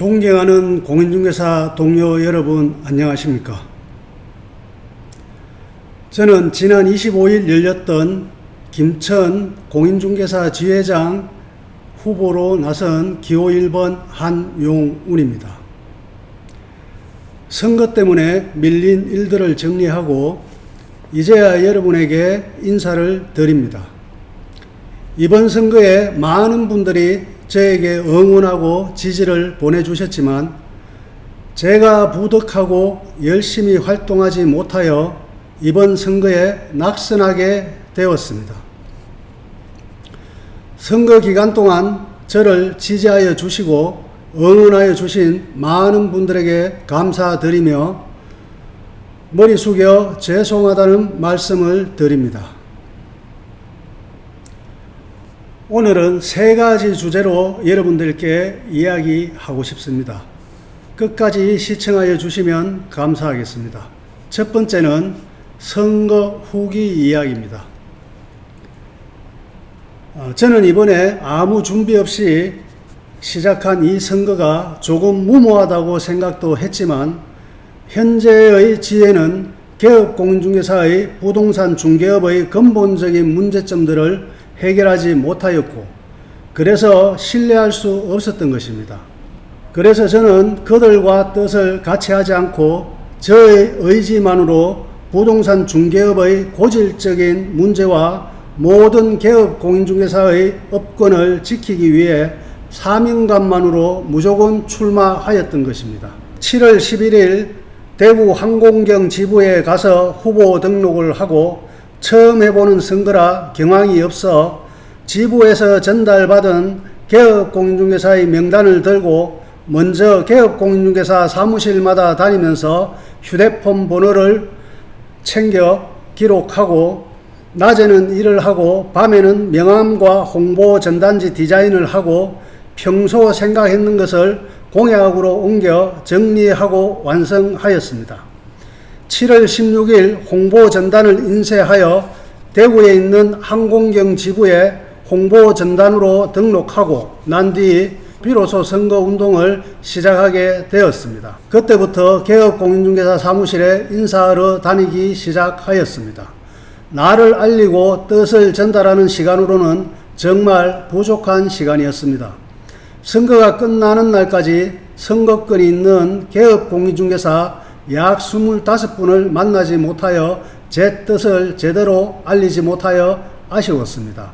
존경하는 공인중개사 동료 여러분 안녕하십니까? 저는 지난 25일 열렸던 김천 공인중개사 지회장 후보로 나선 기호 1번 한용운입니다. 선거 때문에 밀린 일들을 정리하고 이제야 여러분에게 인사를 드립니다. 이번 선거에 많은 분들이 저에게 응원하고 지지를 보내주셨지만 제가 부득하고 열심히 활동하지 못하여 이번 선거에 낙선하게 되었습니다. 선거 기간 동안 저를 지지하여 주시고 응원하여 주신 많은 분들에게 감사드리며 머리 숙여 죄송하다는 말씀을 드립니다. 오늘은 세 가지 주제로 여러분들께 이야기하고 싶습니다. 끝까지 시청하여 주시면 감사하겠습니다. 첫 번째는 선거 후기 이야기입니다. 어, 저는 이번에 아무 준비 없이 시작한 이 선거가 조금 무모하다고 생각도 했지만 현재의 지혜는 개업 공인중개사의 부동산 중개업의 근본적인 문제점들을 해결하지 못하였고 그래서 신뢰할 수 없었던 것입니다. 그래서 저는 그들과 뜻을 같이 하지 않고 저의 의지만으로 부동산 중개업의 고질적인 문제와 모든 개업 공인중개사의 업권을 지키기 위해 사명감만으로 무조건 출마하였던 것입니다. 7월 11일 대구 항공경 지부에 가서 후보 등록을 하고 처음 해보는 선거라 경황이 없어 지부에서 전달받은 개업공인중개사의 명단을 들고 먼저 개업공인중개사 사무실마다 다니면서 휴대폰 번호를 챙겨 기록하고 낮에는 일을 하고 밤에는 명함과 홍보 전단지 디자인을 하고 평소 생각했는 것을 공약으로 옮겨 정리하고 완성하였습니다. 7월 16일 홍보 전단을 인쇄하여 대구에 있는 항공경 지부에 홍보 전단으로 등록하고 난 뒤 비로소 선거 운동을 시작하게 되었습니다. 그때부터 개업 공인중개사 사무실에 인사하러 다니기 시작하였습니다. 나를 알리고 뜻을 전달하는 시간으로는 정말 부족한 시간이었습니다. 선거가 끝나는 날까지 선거권이 있는 개업 공인중개사 약 25분을 만나지 못하여 제 뜻을 제대로 알리지 못하여 아쉬웠습니다.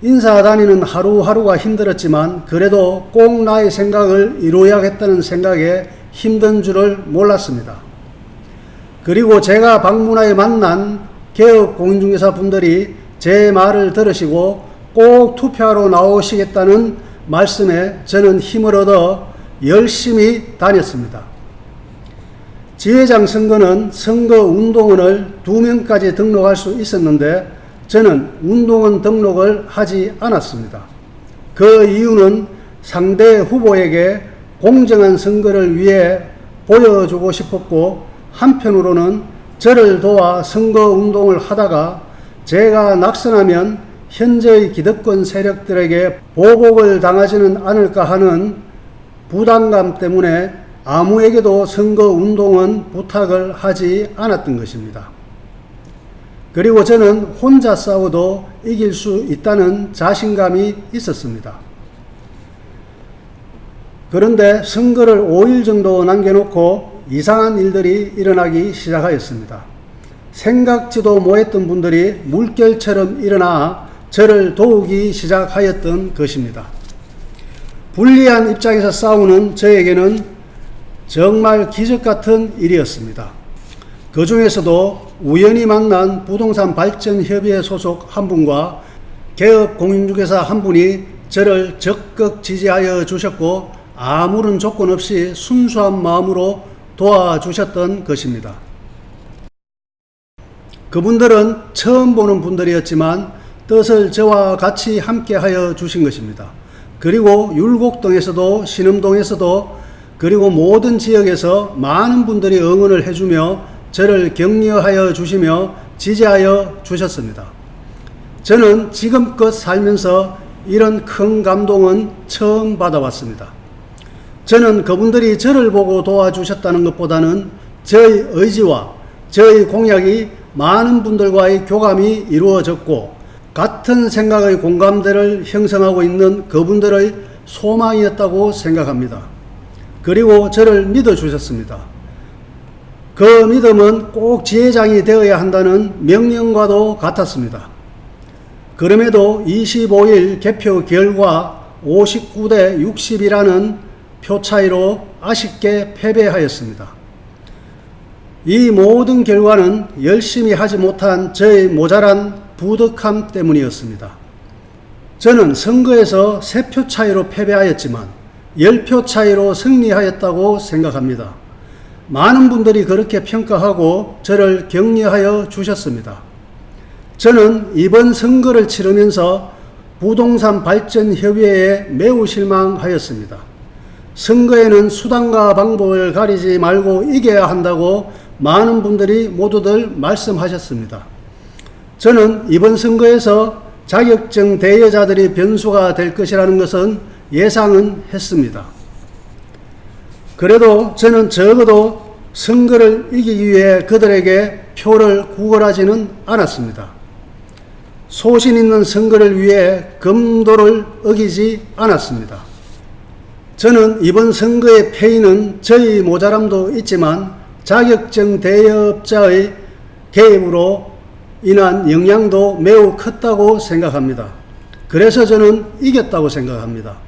인사 다니는 하루하루가 힘들었지만 그래도 꼭 나의 생각을 이루어야겠다는 생각에 힘든 줄을 몰랐습니다. 그리고 제가 방문하여 만난 개업 공인중개사 분들이 제 말을 들으시고 꼭 투표하러 나오시겠다는 말씀에 저는 힘을 얻어 열심히 다녔습니다. 지회장 선거는 선거 운동원을 두 명까지 등록할 수 있었는데 저는 운동원 등록을 하지 않았습니다. 그 이유는 상대 후보에게 공정한 선거를 위해 보여주고 싶었고 한편으로는 저를 도와 선거 운동을 하다가 제가 낙선하면 현재의 기득권 세력들에게 보복을 당하지는 않을까 하는 부담감 때문에 아무에게도 선거 운동은 부탁을 하지 않았던 것입니다. 그리고 저는 혼자 싸워도 이길 수 있다는 자신감이 있었습니다. 그런데 선거를 5일 정도 남겨놓고 이상한 일들이 일어나기 시작하였습니다. 생각지도 못했던 분들이 물결처럼 일어나 저를 도우기 시작하였던 것입니다. 불리한 입장에서 싸우는 저에게는 정말 기적 같은 일이었습니다. 그 중에서도 우연히 만난 부동산 발전 협의회 소속 한 분과 개업 공인중개사 한 분이 저를 적극 지지하여 주셨고 아무런 조건 없이 순수한 마음으로 도와주셨던 것입니다. 그분들은 처음 보는 분들이었지만 뜻을 저와 같이 함께 하여 주신 것입니다. 그리고 율곡동에서도 신음동에서도 그리고 모든 지역에서 많은 분들이 응원을 해주며 저를 격려하여 주시며 지지하여 주셨습니다. 저는 지금껏 살면서 이런 큰 감동은 처음 받아왔습니다. 저는 그분들이 저를 보고 도와주셨다는 것보다는 저의 의지와 저의 공약이 많은 분들과의 교감이 이루어졌고 같은 생각의 공감대를 형성하고 있는 그분들의 소망이었다고 생각합니다. 그리고 저를 믿어주셨습니다. 그 믿음은 꼭 지회장이 되어야 한다는 명령과도 같았습니다. 그럼에도 25일 개표 결과 59대 60이라는 표 차이로 아쉽게 패배하였습니다. 이 모든 결과는 열심히 하지 못한 저의 모자란 부덕함 때문이었습니다. 저는 선거에서 3표 차이로 패배하였지만 10표 차이로 승리하였다고 생각합니다. 많은 분들이 그렇게 평가하고 저를 격려하여 주셨습니다. 저는 이번 선거를 치르면서 부동산 발전 협의회에 매우 실망하였습니다. 선거에는 수단과 방법을 가리지 말고 이겨야 한다고 많은 분들이 모두들 말씀하셨습니다. 저는 이번 선거에서 자격증 대여자들이 변수가 될 것이라는 것은 예상은 했습니다. 그래도 저는 적어도 선거를 이기기 위해 그들에게 표를 구걸하지는 않았습니다. 소신 있는 선거를 위해 금도를 어기지 않았습니다. 저는 이번 선거의 패인은 저희 모자람도 있지만 자격증 대여업자의 개입으로 인한 영향도 매우 컸다고 생각합니다. 그래서 저는 이겼다고 생각합니다.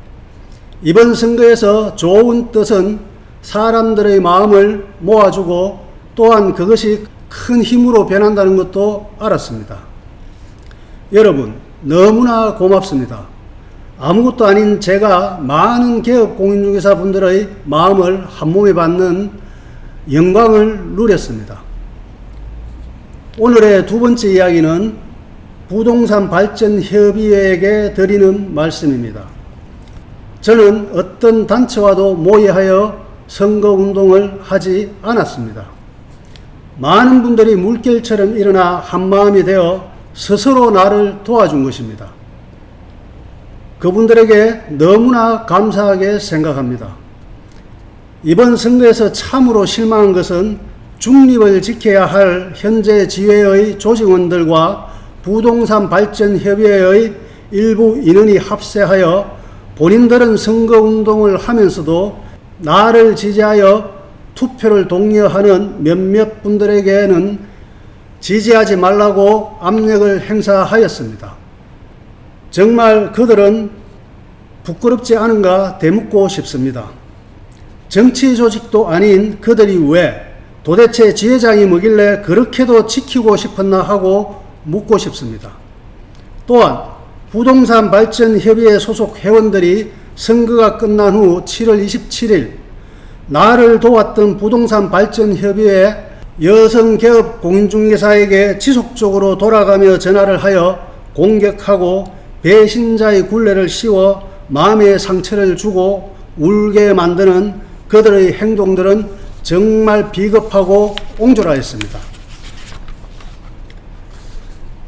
이번 선거에서 좋은 뜻은 사람들의 마음을 모아주고 또한 그것이 큰 힘으로 변한다는 것도 알았습니다. 여러분, 너무나 고맙습니다. 아무것도 아닌 제가 많은 개업 공인중개사 분들의 마음을 한몸에 받는 영광을 누렸습니다. 오늘의 두 번째 이야기는 부동산 발전 협의회에게 드리는 말씀입니다. 저는 어떤 단체와도 모의하여 선거 운동을 하지 않았습니다. 많은 분들이 물결처럼 일어나 한마음이 되어 스스로 나를 도와준 것입니다. 그분들에게 너무나 감사하게 생각합니다. 이번 선거에서 참으로 실망한 것은 중립을 지켜야 할 현재 지회의 조직원들과 부동산 발전 협의회의 일부 인원이 합세하여 본인들은 선거운동을 하면서도 나를 지지하여 투표를 독려하는 몇몇 분들에게는 지지하지 말라고 압력을 행사하였습니다. 정말 그들은 부끄럽지 않은가 되묻고 싶습니다. 정치 조직도 아닌 그들이 왜 도대체 지회장이 뭐길래 그렇게도 지키고 싶었나 하고 묻고 싶습니다. 또한 부동산 발전 협의회 소속 회원들이 선거가 끝난 후 7월 27일 나를 도왔던 부동산 발전 협의회 여성 개업 공인중개사에게 지속적으로 돌아가며 전화를 하여 공격하고 배신자의 굴레를 씌워 마음의 상처를 주고 울게 만드는 그들의 행동들은 정말 비겁하고 옹졸하였습니다.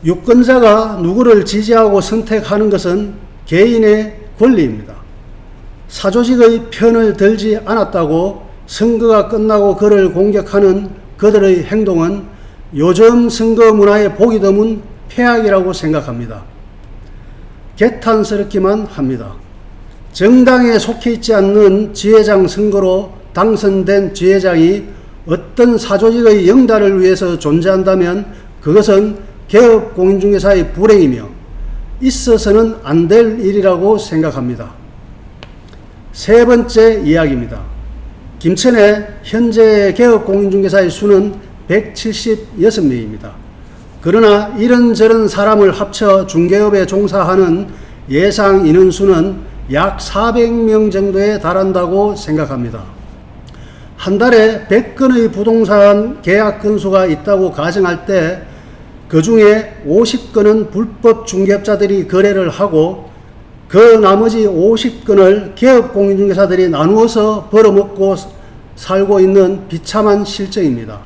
유권자가 누구를 지지하고 선택하는 것은 개인의 권리입니다. 사조직의 편을 들지 않았다고 선거가 끝나고 그를 공격하는 그들의 행동은 요즘 선거 문화에 보기 드문 폐악이라고 생각합니다. 개탄스럽기만 합니다. 정당에 속해 있지 않는 지회장 선거로 당선된 지회장이 어떤 사조직의 영달을 위해서 존재한다면 그것은 개업 공인중개사의 불행이며 있어서는 안 될 일이라고 생각합니다. 세 번째 이야기입니다. 김천의 현재 개업 공인중개사의 수는 176명입니다. 그러나 이런저런 사람을 합쳐 중개업에 종사하는 예상 인원수는 약 400명 정도에 달한다고 생각합니다. 한 달에 100건의 부동산 계약 건수가 있다고 가정할 때 그 중에 50건은 불법 중개업자들이 거래를 하고 그 나머지 50건을 개업 공인중개사들이 나누어서 벌어먹고 살고 있는 비참한 실정입니다.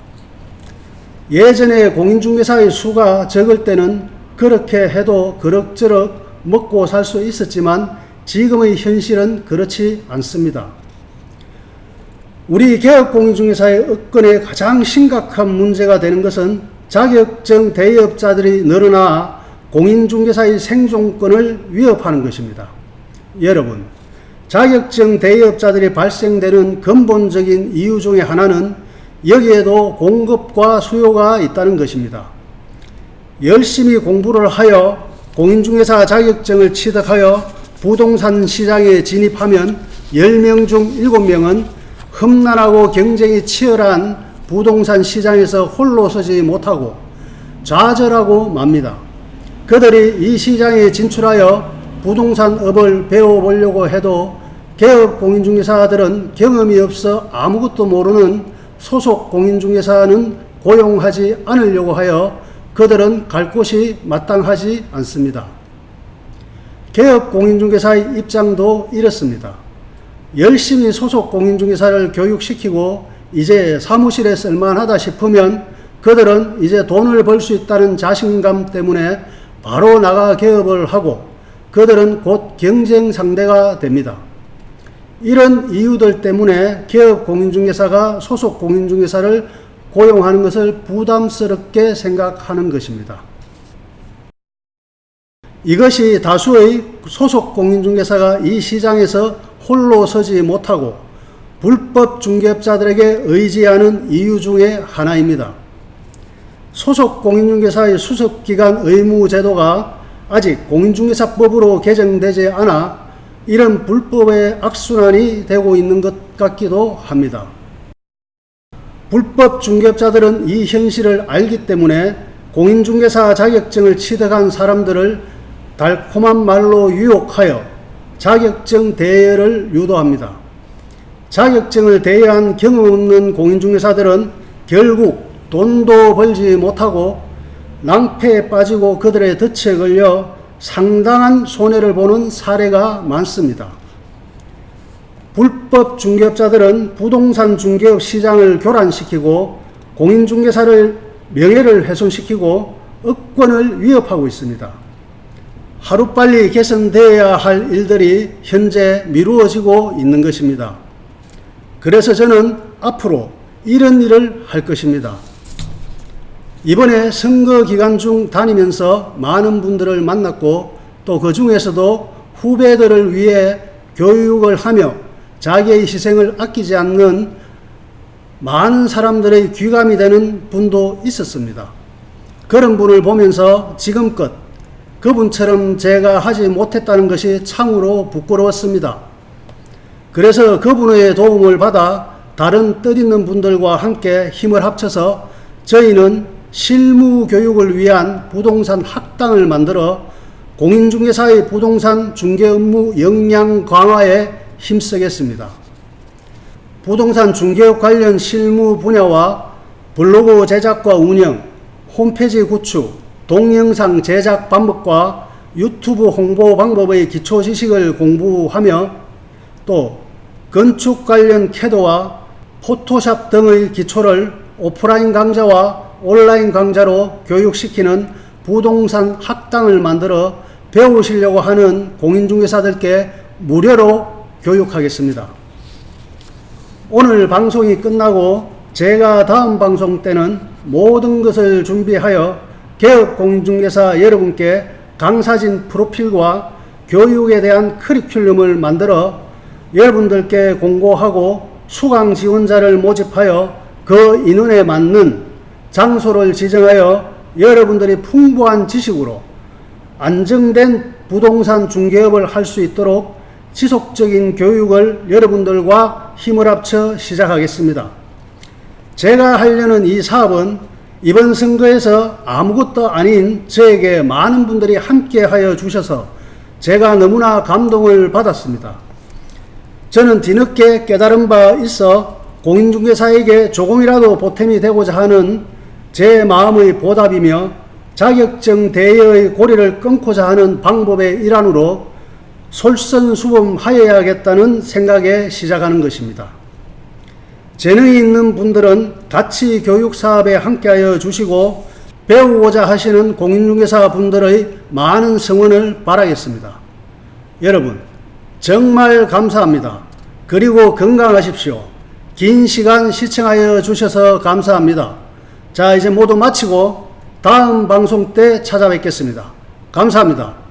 예전에 공인중개사의 수가 적을 때는 그렇게 해도 그럭저럭 먹고 살 수 있었지만 지금의 현실은 그렇지 않습니다. 우리 개업공인중개사의 업권에 가장 심각한 문제가 되는 것은 자격증 대여업자들이 늘어나 공인중개사의 생존권을 위협하는 것입니다. 여러분, 자격증 대여업자들이 발생되는 근본적인 이유 중에 하나는 여기에도 공급과 수요가 있다는 것입니다. 열심히 공부를 하여 공인중개사 자격증을 취득하여 부동산 시장에 진입하면 10명 중 7명은 험난하고 경쟁이 치열한 부동산 시장에서 홀로 서지 못하고 좌절하고 맙니다. 그들이 이 시장에 진출하여 부동산 업을 배워보려고 해도 개업 공인중개사들은 경험이 없어 아무것도 모르는 소속 공인중개사는 고용하지 않으려고 하여 그들은 갈 곳이 마땅하지 않습니다. 개업 공인중개사의 입장도 이렇습니다. 열심히 소속 공인중개사를 교육시키고 이제 사무실에 쓸만하다 싶으면 그들은 이제 돈을 벌 수 있다는 자신감 때문에 바로 나가 개업을 하고 그들은 곧 경쟁 상대가 됩니다. 이런 이유들 때문에 개업 공인중개사가 소속 공인중개사를 고용하는 것을 부담스럽게 생각하는 것입니다. 이것이 다수의 소속 공인중개사가 이 시장에서 홀로 서지 못하고 불법 중개업자들에게 의지하는 이유 중에 하나입니다. 소속 공인중개사의 수습기간 의무 제도가 아직 공인중개사법으로 개정되지 않아 이런 불법의 악순환이 되고 있는 것 같기도 합니다. 불법 중개업자들은 이 현실을 알기 때문에 공인중개사 자격증을 취득한 사람들을 달콤한 말로 유혹하여 자격증 대여를 유도합니다. 자격증을 대여한 경험 없는 공인중개사들은 결국 돈도 벌지 못하고 낭패에 빠지고 그들의 덫에 걸려 상당한 손해를 보는 사례가 많습니다. 불법 중개업자들은 부동산 중개업 시장을 교란시키고 공인중개사를 명예를 훼손시키고 업권을 위협하고 있습니다. 하루빨리 개선되어야 할 일들이 현재 미루어지고 있는 것입니다. 그래서 저는 앞으로 이런 일을 할 것입니다. 이번에 선거 기간 중 다니면서 많은 분들을 만났고 또 그 중에서도 후배들을 위해 교육을 하며 자기의 희생을 아끼지 않는 많은 사람들의 귀감이 되는 분도 있었습니다. 그런 분을 보면서 지금껏 그분처럼 제가 하지 못했다는 것이 참으로 부끄러웠습니다. 그래서 그분의 도움을 받아 다른 뜻있는 분들과 함께 힘을 합쳐서 저희는 실무 교육을 위한 부동산 학당을 만들어 공인중개사의 부동산 중개 업무 역량 강화에 힘쓰겠습니다. 부동산 중개업 관련 실무 분야와 블로그 제작과 운영, 홈페이지 구축, 동영상 제작 방법과 유튜브 홍보 방법의 기초 지식을 공부하며 또 건축 관련 캐드와 포토샵 등의 기초를 오프라인 강좌와 온라인 강좌로 교육시키는 부동산 학당을 만들어 배우시려고 하는 공인중개사들께 무료로 교육하겠습니다. 오늘 방송이 끝나고 제가 다음 방송 때는 모든 것을 준비하여 개업 공인중개사 여러분께 강사진 프로필과 교육에 대한 커리큘럼을 만들어 여러분들께 공고하고 수강 지원자를 모집하여 그 인원에 맞는 장소를 지정하여 여러분들이 풍부한 지식으로 안정된 부동산 중개업을 할 수 있도록 지속적인 교육을 여러분들과 힘을 합쳐 시작하겠습니다. 제가 하려는 이 사업은 이번 선거에서 아무것도 아닌 저에게 많은 분들이 함께 하여 주셔서 제가 너무나 감동을 받았습니다. 저는 뒤늦게 깨달은 바 있어 공인중개사에게 조금이라도 보탬이 되고자 하는 제 마음의 보답이며 자격증 대여의 고리를 끊고자 하는 방법의 일환으로 솔선수범하여야겠다는 생각에 시작하는 것입니다. 재능이 있는 분들은 같이 교육 사업에 함께하여 주시고 배우고자 하시는 공인중개사 분들의 많은 성원을 바라겠습니다. 여러분, 정말 감사합니다. 그리고 건강하십시오. 긴 시간 시청하여 주셔서 감사합니다. 자, 이제 모두 마치고 다음 방송 때 찾아뵙겠습니다. 감사합니다.